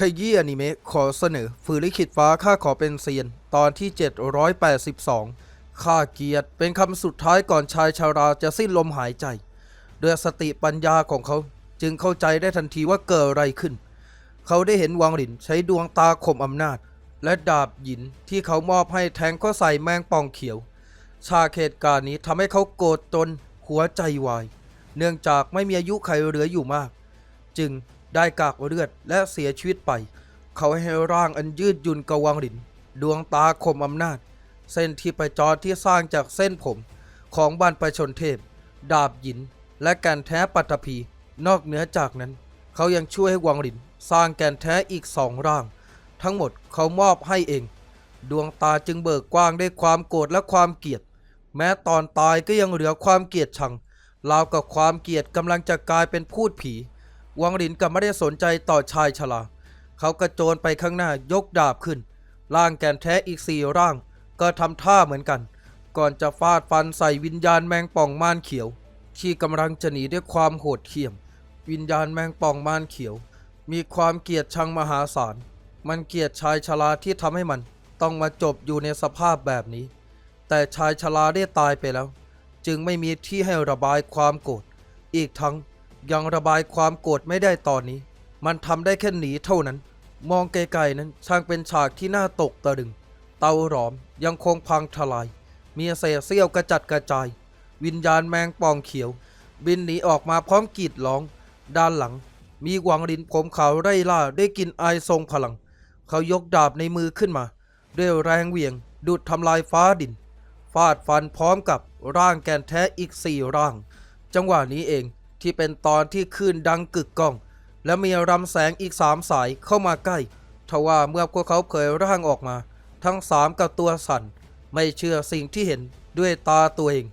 ขยี้อนิเมะขอเสนอ ฝืนลิขิตฟ้าข้าขอเป็นเซียน ตอนที่ 782 ข้าเกียรติเป็นคำสุดท้ายก่อนชายชาราจะสิ้นลมหายใจด้วยสติปัญญาของเขาจึงเข้าใจได้ทันทีว่าเกิดอะไรขึ้น เขาได้เห็นวังหลินใช้ดวงตาข่มอำนาจ และดาบหยินที่เขามอบให้แทงเข้าใส่แมงป่องเขียว ชาเหตุการณ์นี้ทำให้เขาโกรธจนหัวใจวาย เนื่องจากไม่มีอายุไขเหลืออยู่มาก จึง ได้กากเลือดและเสียชีวิตไป เขาให้ร่างอันยืดยุ่นกบวังหลิน ดวงตาคมอำนาจ เส้นที่ประจรที่สร้างจากเส้นผมของบรรพชนเทพ ดาบหยิน และแกนแท้ปัตภีนอกเหนือจากนั้น เขายังช่วยให้วังหลิน สร้างแกนแท้อีกสองร่าง ทั้งหมดเขามอบให้เอง ดวงตาจึงเบิกกว้างด้วยความโกรธและความเกลียด แม้ตอนตายก็ยังเหลือความเกลียดชังราวกับความเกลียดกำลังจะกลายเป็นพูดผี วังหลินก็ไม่ได้สนใจต่อชายชราเขากระโจนไปข้างหน้ายกดาบขึ้น ร่างแกนแท้อีกสี่ร่าง ก็ทำท่าเหมือนกัน ก่อนจะฟาดฟันใส่วิญญาณแมงป่องม่านเขียว ที่กำลังจะหนีด้วยความโหดเหี้ยม วิญญาณแมงป่องม่านเขียว มีความเกลียดชังมหาศาล มันเกลียดชายชราที่ทำให้มันต้องมาจบอยู่ในสภาพแบบนี้ แต่ชายชราได้ตายไปแล้ว จึงไม่มีที่ให้ระบายความโกรธอีกทั้ง ยังระบายความโกรธไม่ได้ตอนนี้ มันทำได้แค่หนีเท่านั้น มองไกลๆนั้นช่างเป็นฉากที่น่าตกตะลึง เตาหลอมยังคงพังทลาย มีเศษเสี้ยวกระจัดกระจาย วิญญาณแมงป่องเขียว บินหนีออกมาพร้อมกรีดร้อง ด้านหลัง มีหวังลินผมขาวไร่ล่าได้กลินอายทรงพลัง เขายกดาบในมือขึ้นมา ด้วยแรงเหวี่ยงดูดทำลายฟ้าดินฟาดฟันพร้อมกับร่างแกนแท้อีกสี่ร่าง จังหวะนี้เอง ที่เป็นตอนที่คลื่นดังกึกก้อง และมีรำแสงอีกสามสายเข้ามาใกล้ทว่าเมื่อพวกเขาเผยร่างออกมา ทั้งสามกับตัวสั่น ไม่เชื่อสิ่งที่เห็นด้วยตาตัวเอง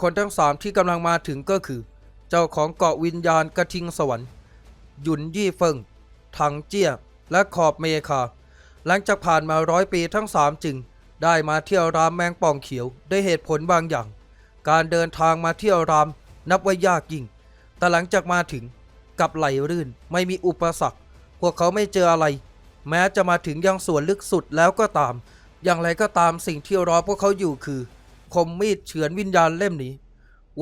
คนทั้งสามที่กำลังมาถึงก็คือ เจ้าของเกาะวิญญาณกระทิงสวรรค์ หยุนยี่เฟิงถังเจี้ย และขอบเมคา หลังจากผ่านมาร้อยปีทั้งสามจึง ได้มาเที่ยวรามแมงป่องเขียวได้วยเหตุผลบางอย่าง การเดินทางมาเที่ยวรามนับว่ายากยิ่ง แต่หลังจากมาถึงกับไหลรื่นไม่มีอุปสรรค พวกเขาไม่เจออะไร แม้จะมาถึงยังส่วนลึกสุดแล้วก็ตาม อย่างไรก็ตามสิ่งที่รอพวกเขาอยู่คือ คมมีดเฉือนวิญญาณเล่มนี้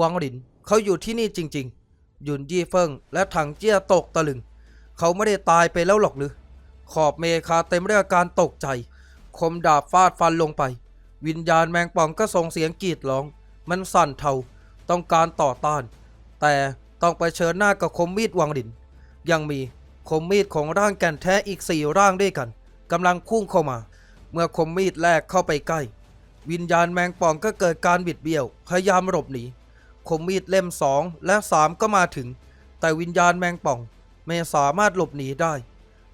วังหลินเขาอยู่ที่นี่จริงๆหยุนยี่เฟิงและถังเจี้ยตกตะลึง เขาไม่ได้ตายไปแล้วหรอกหรือ ขอบเมคาเต็มด้วยอาการตกใจ คมดาบฟาดฟันลงไป วิญญาณแมงป่องก็ส่งเสียงกรีดร้อง มันสั่นเทาต้องการต่อต้าน แต่ ต้องไปเชิญหน้ากับคมมีดวังหลิน ยังมีคมมีดของร่างแก่นแท้อีกสี่ร่างด้วยกันกำลังพุ่งเข้ามา เมื่อคมมีดแรกเข้าไปใกล้ วิญญาณแมงป่องก็เกิดการบิดเบี้ยว พยายามหลบหนีคมมีดเล่มสองและสามก็มาถึง แต่วิญญาณแมงป่องไม่สามารถหลบหนีได้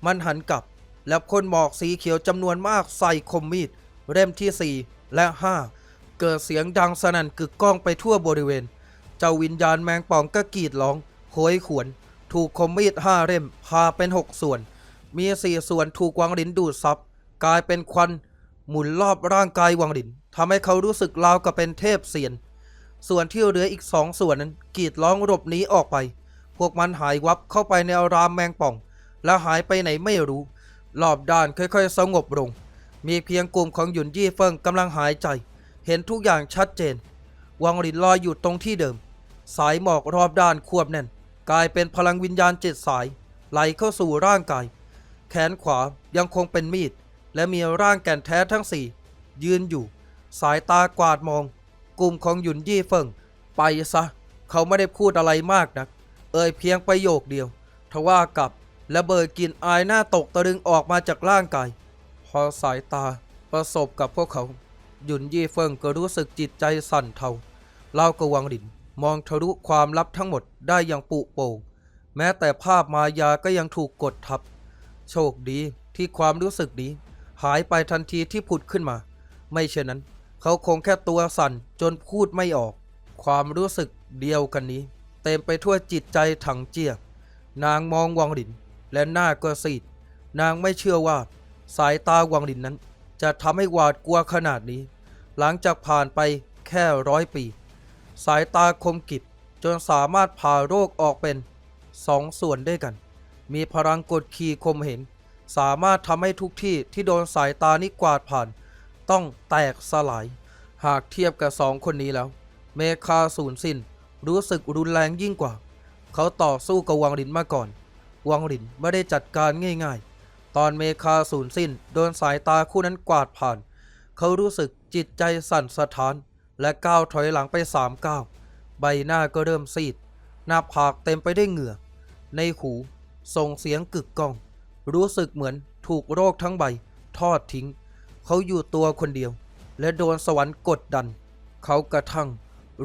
มันหันกลับ แล้วพ่นหมอกสีเขียวจำนวนมากใส่คมมีดเล่มที่4และ5เกิดเสียงดังสนั่นกึกก้องไปทั่วบริเวณ เจ้าวิญญาณแมงป่องก็กรีดร้องโหยขวน ถูกคมมีดห้าเล่มพาเป็นหกส่วน มีสี่ส่วนถูกวังหลินดูดซับกลายเป็นควัน หมุนรอบร่างกายวังหลินทำให้เขารู้สึกราวกับเป็นเทพเสียน ส่วนที่เหลืออีกสองส่วนนั้นกรีดร้องหลบหนีออกไป พวกมันหายวับเข้าไปในอารามแมงป่อง แล้วหายไปไหนไม่รู้ รอบด้านค่อยๆ สงบลง มีเพียงกลุ่มของหยุนยี่เฟิงกำลังหายใจ เห็นทุกอย่างชัดเจน วังหลินลอยอยู่ตรงที่เดิม สายหมอกรอบด้านควบแน่น กลายเป็นพลังวิญญาณเจ็ดสาย ไหลเข้าสู่ร่างกาย แขนขวายังคงเป็นมีด และมีร่างแก่นแท้ทั้งสี่ยืนอยู่ สายตากวาดมอง กลุ่มของหยุนยี่เฟิงไปซะ เขาไม่ได้พูดอะไรมากนัก เอ่ยเพียงประโยคเดียว ทว่ากับและเบิดกินอายหน้าตกตะลึงออกมาจากร่างกาย พอสายตาประสบกับพวกเขา หยุนยี่เฟิงก็รู้สึกจิตใจสั่นเทาเล่ากวังหลินมองทะลุความลับทั้งหมดได้อย่างปุโป่งแม้แต่ภาพมายาก็ยังถูกกดทับ โชคดีที่ความรู้สึกนี้ หายไปทันทีที่ผุดขึ้นมา ไม่เช่นนั้น เขาคงแค่ตัวสั่นจนพูดไม่ออก ความรู้สึกเดียวกันนี้ เต็มไปทั่วจิตใจถังเจียนางมองวังหลินและหน้าก็ซีด นางไม่เชื่อว่า สายตาวังหลินนั้น จะทำให้หวาดกลัวขนาดนี้ หลังจากผ่านไปแค่ร้อยปี สายตาคมกิบจนสามารถผ่าโรคออกเป็นสองส่วนด้วยกัน มีพลังกดขี่คมเห็น สามารถทำให้ทุกที่ที่โดนสายตานี้กวาดผ่าน ต้องแตกสลาย หากเทียบกับสองคนนี้แล้ว เมคาสูญสิ้นรู้สึกรุนแรงยิ่งกว่า เขาต่อสู้กับวังหลินมาก่อน วังหลินไม่ได้จัดการง่ายๆ ตอนเมคาสูญสิ้นโดนสายตาคู่นั้นกวาดผ่าน เขารู้สึกจิตใจสั่นสะท้าน และก้าวถอยหลังไปสามก้าว ใบหน้าก็เริ่มซีด หน้าผากเต็มไปด้วยเหงื่อ ในหูส่งเสียงกึกก้อง รู้สึกเหมือนถูกโรคทั้งใบ ทอดทิ้ง เขาอยู่ตัวคนเดียว และโดนสวรรค์กดดัน เขากระทั่ง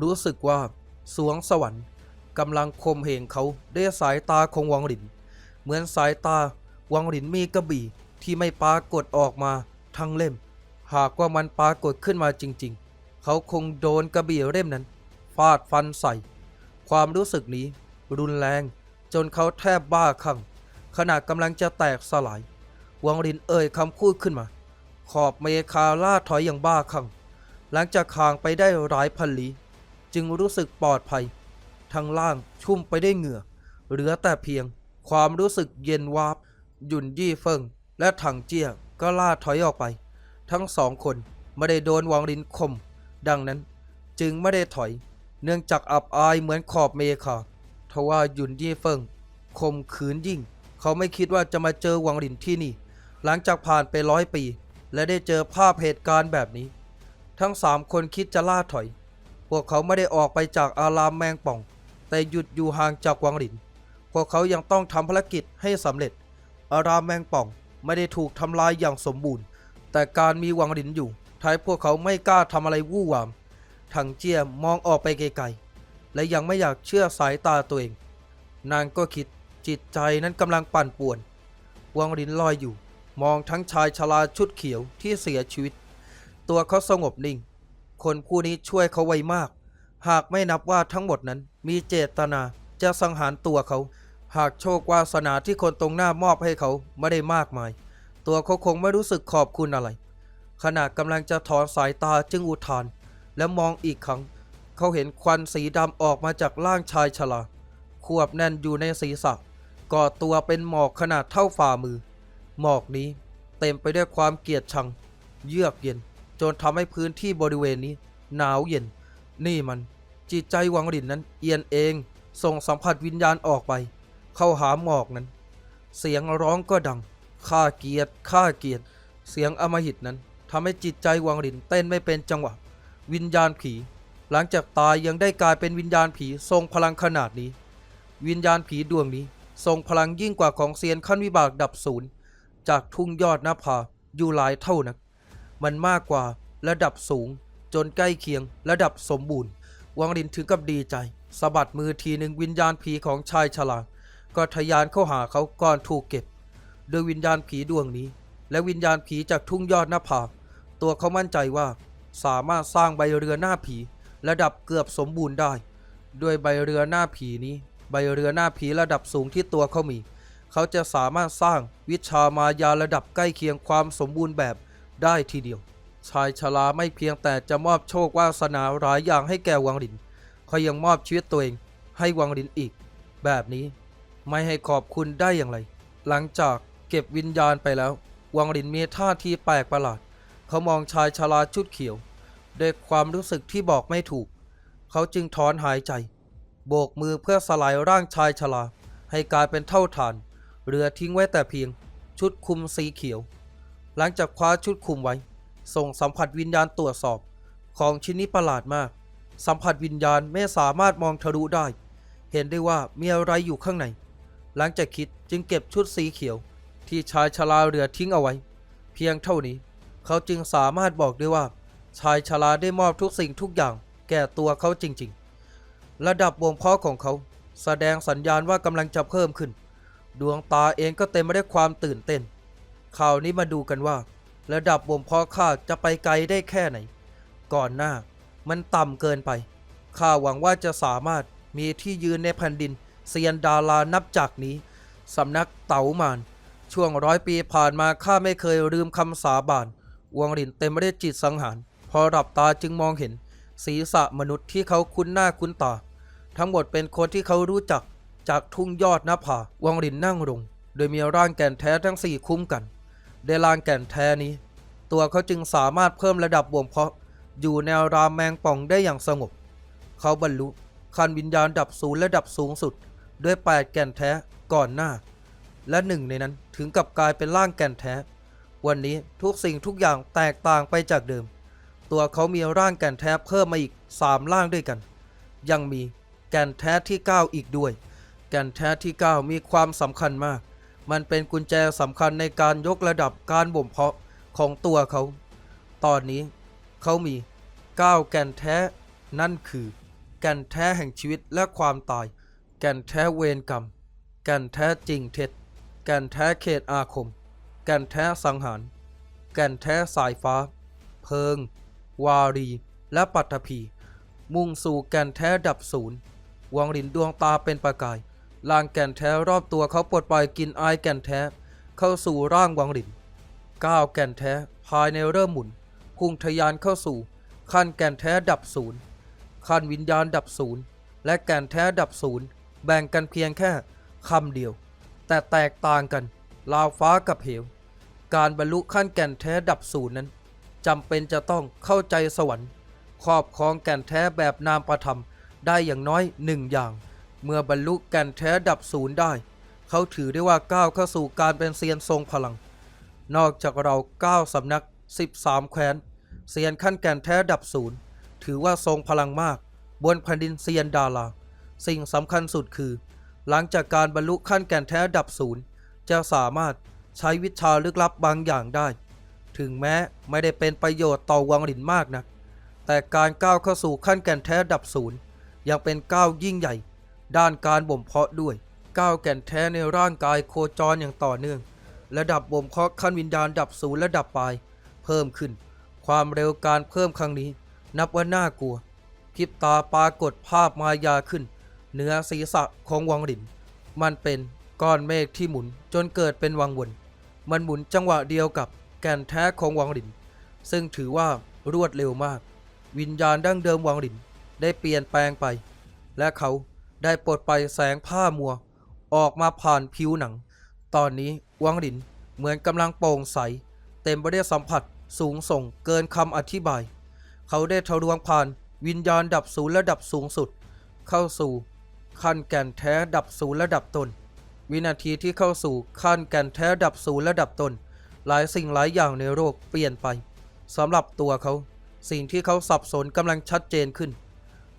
รู้สึกว่าสวงสวรรค์กำลังคมเหงเขาด้วยสายตาของวังหลิน เหมือนสายตาวังหลินมีกระบี่ที่ไม่ปรากฏออกมาทั้งเล่ม หากว่ามันปรากฏขึ้นมาจริงๆ เขาคงโดนกระบี่เล่มนั้นฟาดฟันใส่ ความรู้สึกนี้รุนแรง จนเขาแทบบ้าคลั่งขณะกำลังจะแตกสลาย วังลินเอ่ยคำพูดขึ้นมา ขอบเมคาล่าถอยอย่างบ้าคลั่งหลังจากห่างไปได้หลายพันลี้จึงรู้สึกปลอดภัย ทั้งล่างชุ่มไปได้วยเหงื่อ เหลือแต่เพียง ความรู้สึกเย็นวาบ หยุ่นยี่เฟิง และถังเจี้ยก็ล่าถอยออกไป ทั้งสองคนไม่ได้โดนวังลินคม ดังนั้นจึงไม่ได้ถอย เนื่องจากอับอายเหมือนขอบเมคาทว่าหยุนยี่เฟิงคมขืนยิ่ง เขาไม่คิดว่าจะมาเจอวังลินที่นี่ หลังจากผ่านไปร้อยปี และได้เจอภาพเหตุการณ์แบบนี้ ทั้งสามคนคิดจะล่าถอย พวกเขาไม่ได้ออกไปจากอารามแมงป่อง แต่หยุดอยู่ห่างจากวังหลินพวกเขายังต้องทำภารกิจให้สำเร็จ อารามแมงป่องไม่ได้ถูกทำลายอย่างสมบูรณ์ แต่การมีวังหลินอยู่ทำให้พวกเขาไม่กล้าทำอะไรวู่วาม ถังเจียมองออกไปไกลๆ และยังไม่อยากเชื่อสายตาตัวเอง นางก็คิดจิตใจนั้นกำลังปั่นป่วน วังหลินลอยอยู่ มองทั้งชายชราชุดเขียวที่เสียชีวิต ตัวเขาสงบนิ่ง คนผู้นี้ช่วยเขาไวมาก หากไม่นับว่าทั้งหมดนั้นมีเจตนาจะสังหารตัวเขา หากโชควาสนาที่คนตรงหน้ามอบให้เขาไม่ได้มากมาย ตัวเขาคงไม่รู้สึกขอบคุณอะไร ขณะกำลังจะถอนสายตาจึงอุทาน และมองอีกครั้ง เขาเห็นควันสีดำออกมาจากร่างชายชราควบแน่นอยู่ในศีรษะก่อตัวเป็นหมอกขนาดเท่าฝ่ามือ หมอกนี้เต็มไปด้วยความเกลียดชัง เยือกเย็น จนทำให้พื้นที่บริเวณนี้ หนาวเย็น นี่มันจิตใจวังหลินนั้น เอียนเองส่งสัมผัสวิญญาณออกไป เข้าหาหมอกนั้น เสียงร้องก็ดัง ข้าเกียรติข้าเกียรติ เสียงอมหิตนั้นทำให้จิตใจวังหลินเต้นไม่เป็นจังหวะ วิญญาณผี หลังจากตายยังได้กลายเป็นวิญญาณผีทรงพลังขนาดนี้ วิญญาณผีดวงนี้ ทรงพลังยิ่งกว่าของเซียนขั้นวิบากดับศูนย์จากทุ่งยอดหน้าผาอยู่หลายเท่านัก มันมากกว่าระดับสูง จนใกล้เคียงระดับสมบูรณ์ วังลินถึงกับดีใจสะบัดมือทีหนึ่งวิญญาณผีของชายฉลาดก็ทะยานเข้าหาเขาก่อนถูกเก็บ โดยวิญญาณผีดวงนี้ และวิญญาณผีจากทุ่งยอดหน้าผาตัวเขามั่นใจว่า สามารถสร้างใบเรือหน้าผี ระดับเกือบสมบูรณ์ได้ ด้วยใบเรือหน้าผีนี้ ใบเรือหน้าผีระดับสูงที่ตัวเขามี เขาจะสามารถสร้างวิชามายาระดับใกล้เคียงความสมบูรณ์แบบได้ทีเดียว ชายชราไม่เพียงแต่จะมอบโชควาสนาหลายอย่างให้แก่วังหลินเขายังมอบชีวิตตัวเองให้วังหลินอีก แบบนี้ไม่ให้ขอบคุณได้อย่างไร หลังจาก เก็บวิญญาณไปแล้ว วังหลินมีท่าทีแปลกประหลาด เขามองชายชราชุดเขียว ด้วยความรู้สึกที่บอกไม่ถูก เขาจึงถอนหายใจ โบกมือเพื่อสลายร่างชายชราให้กลายเป็นเท่าฐาน เหลือทิ้งไว้แต่เพียง ชุดคลุมสีเขียว หลังจากคว้าชุดคลุมไว้ ส่งสัมผัสวิญญาณตรวจสอบ ของชิ้นนี้ประหลาดมาก สัมผัสวิญญาณไม่สามารถมองทะลุได้ เห็นได้ว่ามีอะไรอยู่ข้างใน หลังจากคิดจึงเก็บชุดสีเขียว ที่ชายชราเหลือทิ้งเอาไว้ เพียงเท่านี้ เขาจึงสามารถบอกได้ว่า ชายชราได้มอบทุกสิ่งทุกอย่าง แก่ตัวเขาจริง ๆ ระดับวงพ่อของเขา แสดงสัญญาณว่ากำลังจะเพิ่มขึ้น ดวงตาเองก็เต็มไปด้วยความตื่นเต้นข่าวนี้มาดูกันว่า ระดับบ่มเพาะข้าจะไปไกลได้แค่ไหน ก่อนหน้ามันต่ำเกินไปข้าหวังว่าจะสามารถมีที่ยืนในแผ่นดินเซียนดารานับจากนี้สำนักเต๋ามาน ช่วงร้อยปีผ่านมาข้าไม่เคยลืมคำสาบานวงรินเต็มไปด้วยจิตสังหาร พอหลับตาจึงมองเห็น ศีรษะมนุษย์ที่เขาคุ้นหน้าคุ้นตา ทั้งหมดเป็นคนที่เขารู้จักจากทุ่งยอดหน้าผาวังรินนั่งลงโดยมีร่างแก่นแท้ทั้งสี่คุ้มกันในร่างแก่นแท้นี้ ตัวเขาจึงสามารถเพิ่มระดับบ่มเพาะ อยู่แนวรามแมงป่องได้อย่างสงบ เขาบรรลุคันวิญญาณดับศูนย์ระดับสูงสุด ด้วยแปดแก่นแท้ก่อนหน้า และหนึ่งในนั้นถึงกับกลายเป็นร่างแก่นแท้ วันนี้ทุกสิ่งทุกอย่างแตกต่างไปจากเดิม ตัวเขามีร่างแก่นแท้เพิ่มมาอีกสามร่างด้วยกัน ยังมีแก่นแท้ที่ 9 อีกด้วย แก่นแท้ที่ 9 มีความสำคัญมาก มันเป็นกุญแจสำคัญในการยกระดับการบ่มเพาะของตัวเขา ตอนนี้เขามี 9 แก่นแท้ นั่นคือ แก่นแท้แห่งชีวิตและความตาย แก่นแท้เวรกรรม แก่นแท้จริงเท็จ แก่นแท้เขตอาคมแก่นแท้สังหารแก่นแท้สายฟ้า เพิง วารี และปัตภีมุ่งสู่แก่นแท้ดับศูนย์วังหลินดวงตาเป็นประกายลางแก่นแท้รอบตัวเขาปลดปล่อยกินอายแก่นแท้ เข้าสู่ร่างวังหลินก้าวแก่นแท้ภายในเริ่มหมุน พุ่งทะยานเข้าสู่ ขั้นแก่นแท้ดับศูนย์ขั้นวิญญาณดับศูนย์และแก่นแท้ดับศูนย์แบ่งกันเพียงแค่คำเดียว แต่แตกต่างกันลาวฟ้ากับเหว การบรรลุขั้นแก่นแท้ดับศูนย์นั้นจำเป็นจะต้องเข้าใจสวรรค์ ครอบครองแก่นแท้แบบนามประธรรมได้อย่างน้อยหนึ่งอย่าง เมื่อบรรลุแก่นแท้ดับศูนย์ได้ เขาถือได้ว่าก้าวเข้าสู่การเป็นเซียนทรงพลัง นอกจากเราก้าวสำนัก 13 แคว้นเซียนขั้นแก่นแท้ดับศูนย์ถือว่าทรงพลังมาก บนแผ่นดินเซียนดารา สิ่งสำคัญสุดคือ หลังจากการบรรลุขั้นแก่นแท้ดับศูนย์จะสามารถใช้วิชาลึกลับบางอย่างได้ ถึงแม้ไม่ได้เป็นประโยชน์ต่อวังหลินมากนะัก แต่การก้าวเข้าสู่ขั้นแก่นแท้ดับศูนย์ยังเป็นก้าวยิ่งใหญ่ ด้านการบ่มเพาะด้วย ก้าวแก่นแท้ในร่างกายโคจรอย่างต่อเนื่อง ระดับบ่มเพาะขั้นวิญญาณดับศูนย์และดับปลายเพิ่มขึ้น ความเร็วการเพิ่มครั้งนี้ นับว่าน่ากลัวพริบตาปรากฏภาพมายาขึ้น เหนือศีรษะของวังหลิน มันเป็นก้อนเมฆที่หมุนจนเกิดเป็นวังวน มันหมุนจังหวะเดียวกับแก่นแท้ของวังหลิน ซึ่งถือว่ารวดเร็วมาก วิญญาณดั้งเดิมวังหลินได้เปลี่ยนแปลงไป และเขาได้ปลดไปแสงผ้ามัว ออกมาผ่านผิวหนัง ตอนนี้วังหลินเหมือนกำลังโปร่งใส เต็มไปด้วยสัมผัสสูงส่งเกินคำอธิบาย เขาได้ทะลวงผ่านวิญญาณดับศูนย์ระดับสูงสุด เข้าสู่ ขั้นแก่นแท้ดับศูนย์ระดับตน วินาทีที่เข้าสู่ขั้นแก่นแท้ดับศูนย์ระดับตน หลายสิ่งหลายอย่างในโลกเปลี่ยนไปสำหรับตัวเขา สิ่งที่เขาสับสนกำลังชัดเจนขึ้น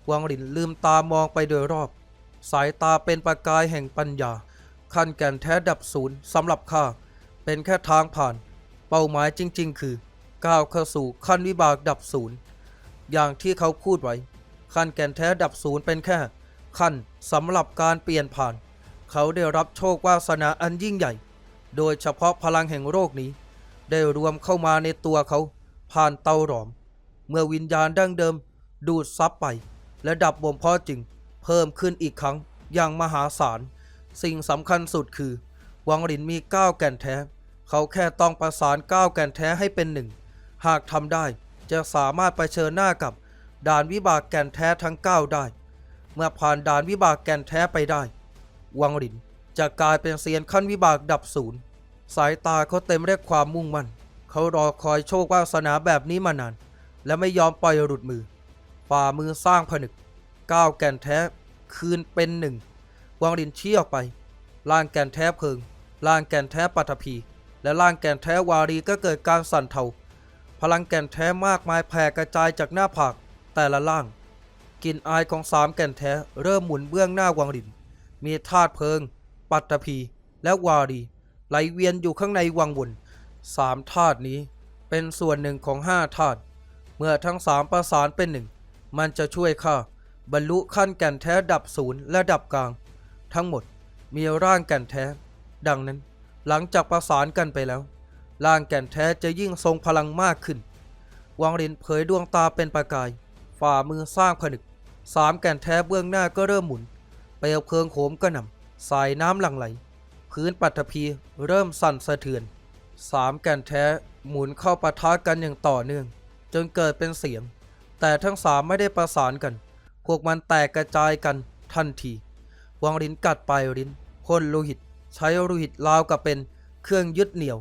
วังหลินลืมตามองไปโดยรอบ สายตาเป็นประกายแห่งปัญญา ขั้นแก่นแท้ดับศูนย์สำหรับข้าเป็นแค่ทางผ่าน เป้าหมายจริง ๆ คือก้าวเข้าสู่ขั้นวิบากดับศูนย์อย่างที่เขาพูดไว้ ขั้นแก่นแท้ดับศูนย์เป็นแค่ ขั้นสำหรับการเปลี่ยนผ่าน เขาได้รับโชควาสนาอันยิ่งใหญ่ โดยเฉพาะพลังแห่งโลกนี้ ได้รวมเข้ามาในตัวเขา ผ่านเตาหลอม เมื่อวิญญาณดั้งเดิม ดูดซับไป และดับบ่มเพาะจึง เพิ่มขึ้นอีกครั้งอย่างมหาศาล สิ่งสำคัญสุดคือ วังหลินมีก้าวแก่นแท้ เขาแค่ต้องประสานก้าวแก่นแท้ให้เป็นหนึ่ง หากทำได้จะสามารถไปเชิญหน้ากับด่านวิบากแก่นแท้ทั้ง 9 ได้ เมื่อผ่านด่านวิบากแก่นแท้ไปได้ วังหลินจะกลายเป็นเซียนขั้นวิบากดับศูนย์ สายตาเขาเต็มด้วยความมุ่งมั่น เขารอคอยโชควาสนาแบบนี้มานาน และไม่ยอมปล่อยหลุดมือ ฝ่ามือสร้างผนึก ก้าวแก่นแท้คืนเป็นหนึ่ง วังหลินชี้ออกไป ล่างแก่นแท้เพิง ล่างแก่นแท้ปัตภี และล่างแก่นแท้วารีก็เกิดการสั่นเทา พลังแก่นแท้มากมายแผ่กระจายจากหน้าผากแต่ละล่าง กลิ่นอายของสามแก่นแท้เริ่มหมุนเบื้องหน้าวังหลิน มีธาตุเพลิง ปัตตภีและวารี ไหลเวียนอยู่ข้างในวังวนสามธาตุนี้เป็นส่วนหนึ่งของห้าธาตุเมื่อทั้งสามประสานเป็นหนึ่ง มันจะช่วยข้าบรรลุขั้นแก่นแท้ดับศูนย์และดับกลาง ทั้งหมดมีร่างแก่นแท้ ดังนั้นหลังจากประสานกันไปแล้ว ร่างแก่นแท้จะยิ่งทรงพลังมากขึ้น วังรินเผยดวงตาเป็นประกาย ฝ่ามือสร้างผนึก สามแก่นแท้เบื้องหน้าก็เริ่มหมุน เปลวเพลิงโหมกระหน่ำสายน้ำหลั่งไหล พื้นปัตภีเริ่มสั่นสะเทือนสามแก่นแท้หมุนเข้าปะทะกันอย่างต่อเนื่อง จนเกิดเป็นเสียง แต่ทั้งสามไม่ได้ประสานกัน พวกมันแตกกระจายกันทันทีวังรินกัดปลายรินพ่นโลหิต ใช้โลหิตราวกับเป็นเครื่องยึดเหนี่ยว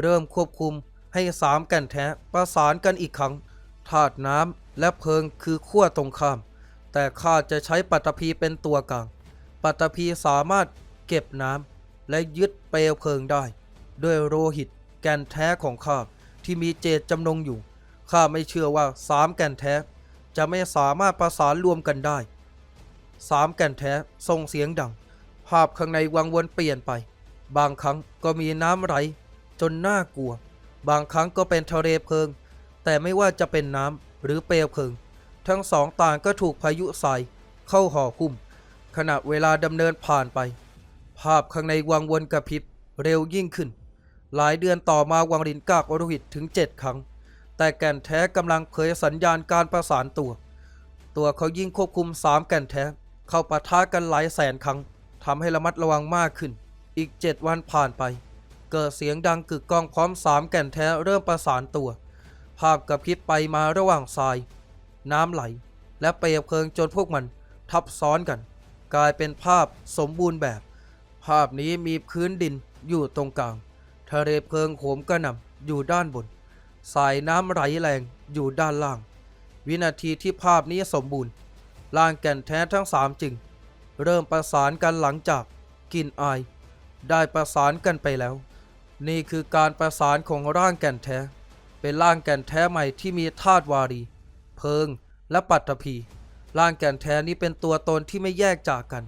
เริ่มควบคุมให้สามแก่นแท้ประสานกันอีกครั้งธาตุน้ำและเพลิงคือขั้วตรงข้าม แต่ข้าจะใช้ปัตตภีเป็นตัวกลาง ปัตตภีสามารถเก็บน้ำและยึดเปลวเพลิงได้ ด้วยโลหิตแก่นแท้ของข้าที่มีเจตจำนงอยู่ ข้าไม่เชื่อว่าสามแก่นแท้ จะไม่สามารถประสานรวมกันได้ สามแก่นแท้ส่งเสียงดัง ภาพข้างในวังวนเปลี่ยนไป บางครั้งก็มีน้ำไหลจนน่ากลัว บางครั้งก็เป็นทะเลเพลิง แต่ไม่ว่าจะเป็นน้ำหรือเปลวเพลิง ทั้งสองต่างก็ถูกพายุใส่เข้าห่อหุ้ม ขณะเวลาดำเนินผ่านไป ภาพข้างในวังวนกระพริบเร็วยิ่งขึ้น หลายเดือนต่อมาวังรินกากโลหิตถึงเจ็ดครั้ง แต่แก่นแท้กำลังเผยสัญญาณการประสานตัว ตัวเขายิ่งควบคุมสามแก่นแท้เข้าปะทะกันหลายแสนครั้งทำให้ระมัดระวังมากขึ้น อีกเจ็ดวันผ่านไป เกิดเสียงดังกึกก้องพร้อมสามแก่นแท้เริ่มประสานตัว ภาพกระพริบไปมาระหว่างทราย น้ำไหล และเปลวเพลิงจนพวกมันทับซ้อนกัน กลายเป็นภาพสมบูรณ์แบบ ภาพนี้มีพื้นดินอยู่ตรงกลาง ทะเลเพลิงโหมกระหน่ำอยู่ด้านบน สายน้ำไหลแรงอยู่ด้านล่าง วินาทีที่ภาพนี้สมบูรณ์ร่างแก่นแท้ทั้งสามจึง เริ่มประสานกันหลังจากกลินอาย ได้ประสานกันไปแล้ว นี่คือการประสานของร่างแก่นแท้ เป็นร่างแก่นแท้ใหม่ที่มีธาตุวารี เพิง และปัตตภีร่างแก่นแท้นี้เป็นตัวตนที่ไม่แยกจากกัน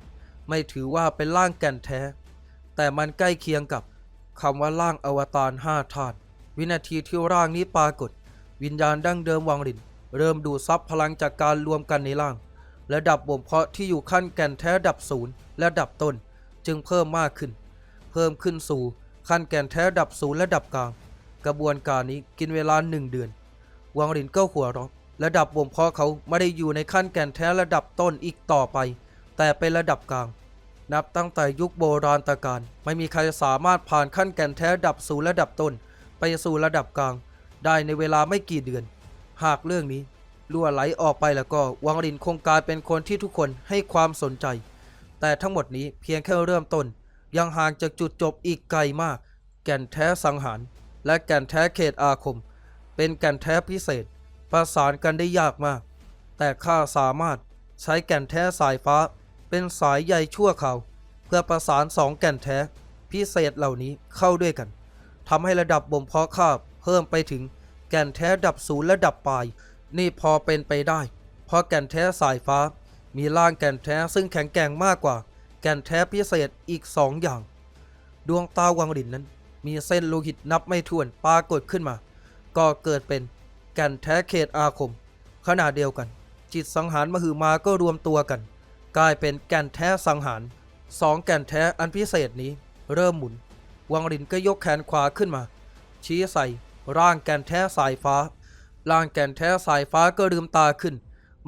ไม่ถือว่าเป็นร่างแก่นแท้ แต่มันใกล้เคียงกับคำว่าร่างอวตารห้าธาตุวินาทีที่ร่างนี้ปรากฏ วิญญาณดั้งเดิมวังริน เริ่มดูดซับพลังจากการรวมกันในร่าง และดับบ่มเพาะที่อยู่ขั้นแก่นแท้ดับศูนย์และดับต้น จึงเพิ่มมากขึ้น เพิ่มขึ้นสู่ขั้นแก่นแท้ดับศูนย์และดับกลาง กระบวนการนี้กินเวลาหนึ่งเดือน วังรินก็หัวเราะ ระดับบ่มเพาะเขาไม่ได้อยู่ในขั้นแก่นแท้ระดับต้นอีกต่อไป แต่เป็นระดับกลาง นับตั้งแต่ยุคโบราณตะกาลไม่มีใครสามารถผ่านขั้นแก่นแท้ดับศูนย์ระดับต้น ไปสู่ระดับกลาง ได้ในเวลาไม่กี่เดือน หากเรื่องนี้ล่วไหลออกไปแล้วก็วังรินคงกลายเป็นคนที่ทุกคนให้ความสนใจ แต่ทั้งหมดนี้เพียงแค่เริ่มต้น ยังห่างจากจุดจบอีกไกลมาก แก่นแท้สังหาร และแก่นแท้เขตอาคม เป็นแก่นแท้พิเศษ ประสานกันได้ยากมาก แต่ข้าสามารถใช้แก่นแท้สายฟ้า เป็นสายใยชั่วคราเพื่อประสานสองแก่นแท้พิเศษเหล่านี้เข้าด้วยกันทำให้ระดับบ่มเพาะข้าเพิ่มไปถึงแก่นแท้ดับศูนย์และดับปลาย นี่พอเป็นไปได้ เพราะแก่นแท้สายฟ้า มีร่างแก่นแท้ซึ่งแข็งแกร่งมากกว่า แก่นแท้พิเศษอีกสองอย่าง ดวงตาวังรินนั้น มีเส้นโลหิตนับไม่ถ้วนปรากฏขึ้นมา ก็เกิดเป็น แก่นแท้เขตอาคม ขณะเดียวกัน จิตสังหารมหึมาก็รวมตัวกัน กลายเป็นแก่นแท้สังหารสองแก่นแท้อันพิเศษนี้ เริ่มหมุน วังรินก็ยกแขนขวาขึ้นมา ชี้ใส่ ร่างแก่นแท้สายฟ้า ร่างแก่นแท้สายฟ้าก็ลืมตาขึ้น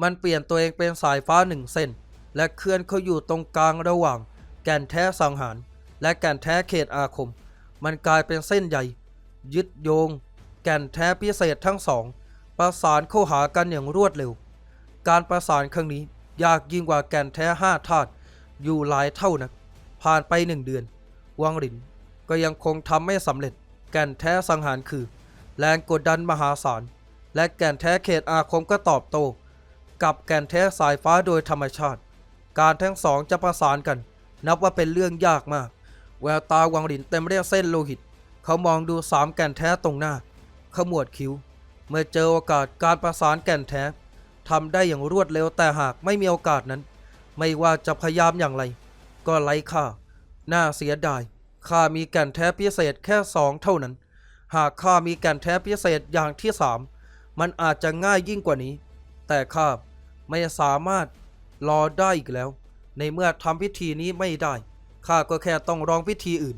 มันเปลี่ยนตัวเองเป็นสายฟ้าหนึ่งเส้น และเคลื่อนเข้าอยู่ตรงกลางระหว่าง แก่นแท้สังหาร และแก่นแท้เขตอาคม มันกลายเป็นเส้นใหญ่ ยึดโยง แก่นแท้พิเศษทั้งสอง ประสานเข้าหากันอย่างรวดเร็ว การประสานครั้งนี้ยากยิ่งกว่าแก่นแท้ห้าธาตุอยู่หลายเท่านัก ผ่านไปหนึ่งเดือน วังรินก็ยังคงทำไม่สำเร็จ แก่นแท้สังหารคือ แรงกดดันมหาศาล และแก่นแท้เขตอาคมก็ตอบโต้กับแก่นแท้สายฟ้าโดยธรรมชาติ การทั้งสองจะประสานกัน นับว่าเป็นเรื่องยากมาก แววตาวังรินเต็มไปด้วยเส้นโลหิต เขามองดูสามแก่นแท้ตรงหน้า ขมวดคิ้ว เมื่อเจอโอกาสการประสานแก่นแท้ทำได้อย่างรวดเร็วแต่หากไม่มีโอกาสนั้น ไม่ว่าจะพยายามอย่างไร ก็ไร้ค่า น่าเสียดายข้ามีแก่นแท้พิเศษแค่สองเท่านั้น หากข้ามีแก่นแท้พิเศษอย่างที่สามมันอาจจะง่ายยิ่งกว่านี้ แต่ข้าไม่สามารถรอได้อีกแล้ว ในเมื่อทำพิธีนี้ไม่ได้ข้าก็แค่ต้องลองพิธีอื่น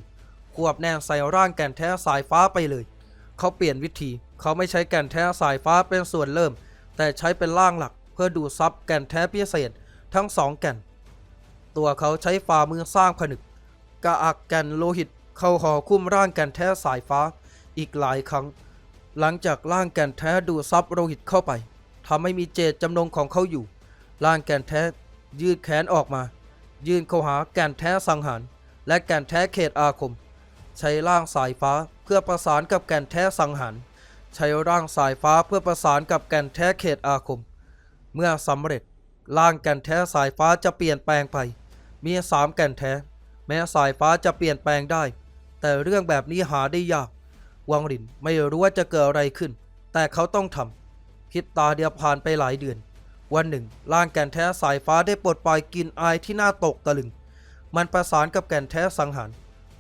ควบแนมใส่ร่างแก่นแท้สายฟ้าไปเลย เขาเปลี่ยนวิธี เขาไม่ใช้แก่นแท้สายฟ้าเป็นส่วนเริ่ม แต่ใช้เป็นร่างหลัก เพื่อดูดซับแก่นแท้พิเศษทั้งสองแก่น ตัวเขาใช้ฝ่ามือสร้างผนึกกระอักแก่นโลหิตเข้าห่อคุ้มร่างแก่นแท้สายฟ้าอีกหลายครั้ง หลังจากร่างแก่นแท้ดูดซับโลหิตเข้าไปทำให้มีเจตจำนงของเขาอยู่ ร่างแก่นแท้ยืดแขนออกมา ยื่นเข้าหาแก่นแท้สังหาร และแก่นแท้เขตอาคม ใช้ร่างสายฟ้า พื่อประสานกับแก่นแท้สังหารใช้ร่างสายฟ้าเพื่อประสานกับแก่นแท้เขตอาคม เมื่อสำเร็จร่างแก่นแท้สายฟ้าจะเปลี่ยนแปลงไป มีสามแก่นแท้ แม้สายฟ้าจะเปลี่ยนแปลงได้ แต่เรื่องแบบนี้หาได้ยาก วังหลินไม่รู้ว่าจะเกิดอะไรขึ้น แต่เขาต้องทำคิดตาเดียวผ่านไปหลายเดือน วันหนึ่งร่างแก่นแท้สายฟ้าได้ปลดปล่อยกินอายที่น่าตกตะลึง มันประสานกับแก่นแท้สังหาร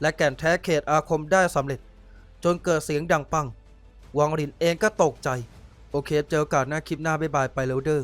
และแก่นแท้เขตอาคมได้สำเร็จ จนเกิดเสียงดังปัง วังรินเองก็ตกใจ โอเคเจอกันหน้าคลิปหน้าบ๊ายบายไปแล้วเด้อ